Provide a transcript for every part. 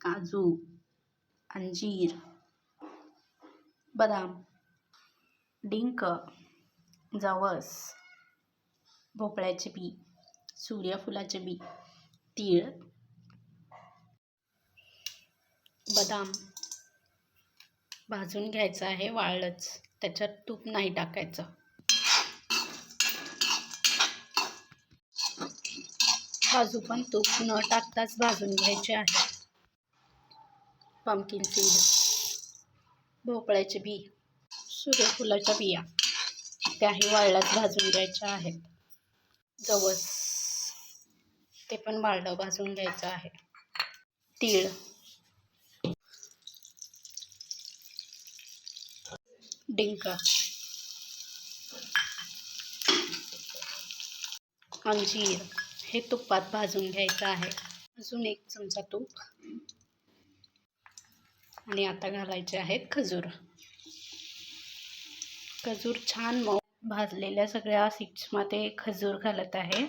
काजू अंजीर बदाम डिंक जवस भोपळ्याचे बी सूर्यफुलाचे बी तीळ बदाम. भाजून घ्यायचं आहे वाळलंच त्याच्यात तूप नाही टाकायचं. काजू पण तूप न टाकताच भाजून घ्यायचे आहे. पम्पकिन सीड भोपळ्याचे बी. सूर्यफुलाच्या बिया. त्याही वाळल्यात भाजून घ्यायच्या आहेत. जवस ते पण वाळलं भाजून घ्यायचं आहे. तीळ. डिंका. अंजीर. हे तुपात भाजून घ्यायचं आहे. अजून एक चमचा तूप. आणि आता घालायचे आहेत खजूर. खजूर छान मऊ भाजलेल्या सगळ्या सीट्समध्ये खजूर घालत आहे.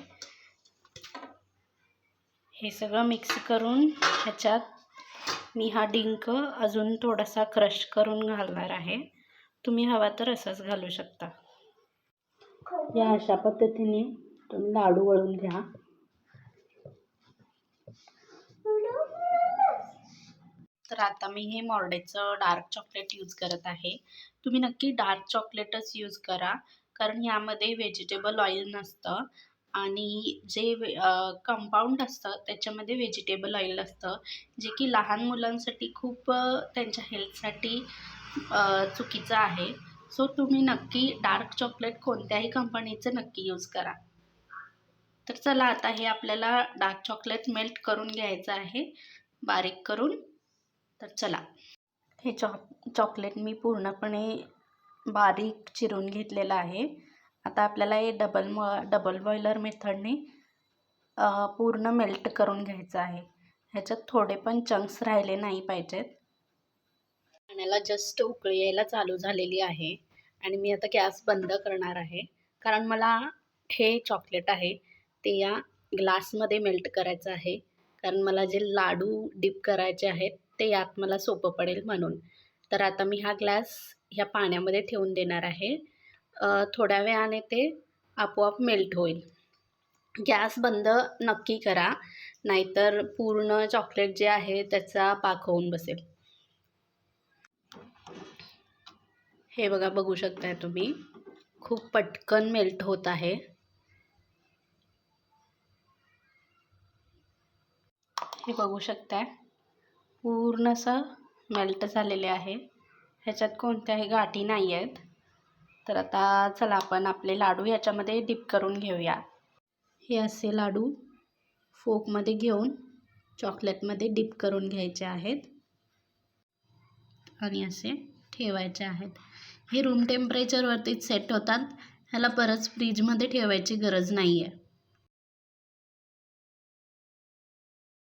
हे सगळं मिक्स करून ह्याच्यात मी हा डिंक अजून थोडासा क्रश करून घालणार आहे. तुम्ही हवा तर असंच घालू शकता. या अशा पद्धतीने तुम्ही लाडू वळून घ्या. तर आता मी हे मॉर्डेचं डार्क चॉकलेट यूज करत आहे. तुम्ही नक्की डार्क चॉकलेटच यूज करा कारण यामध्ये व्हेजिटेबल ऑइल नसतं आणि जे कंपाऊंड असतं त्याच्यामध्ये व्हेजिटेबल ऑइल असतं जे की लहान मुलांसाठी खूप त्यांच्या हेल्थसाठी चुकीचं आहे. सो तुम्ही नक्की डार्क चॉकलेट कोणत्याही कंपनीचं नक्की यूज करा. तर चला आता हे आपल्याला डार्क चॉकलेट मेल्ट करून घ्यायचं आहे. बारीक करून. तर चला. हे चॉक चॉकलेट मी पूर्णपणे बारीक चिरून घेतलेलं आहे. आता आपल्याला हे डबल म डबल बॉयलर मेथडने पूर्ण मेल्ट करून घ्यायचं आहे. ह्याच्यात थोडे पण चंक्स राहिले नाही पाहिजेत. पाण्याला जस्ट उकळी यायला चालू झालेली आहे आणि मी आता गॅस बंद करणार आहे. कारण मला हे चॉकलेट आहे ते या ग्लासमध्ये मेल्ट करायचं आहे. कारण मला जे लाडू डिप करायचे आहेत ते यात मला सोपं पडेल म्हणून. तर आता मी हा ग्लास ह्या पाण्यामध्ये ठेवून देणार आहे. थोड्या वेळाने ते आपोआप मेल्ट होईल. गॅस बंद नक्की करा नाहीतर पूर्ण चॉकलेट जे आहे त्याचा पाक होऊन बसेल. हे बघा बघू शकताय तुम्ही. खूप पटकन मेल्ट होत आहे. हे बघू शकताय. पूर्ण असं मेल्ट झालेले आहे. ह्याच्यात कोणत्याही गाठी नाही आहेत तर आता चला आपण आपले लाडू ह्याच्यामध्ये डिप करून घेऊया. हे असे लाडू फोकमध्ये घेऊन चॉकलेटमध्ये डिप करून घ्यायचे आहेत. आणि असे ठेवायचे आहेत. हे रूम टेम्परेचरवरतीच सेट होतात. ह्याला परत फ्रीजमध्ये ठेवायची गरज नाही आहे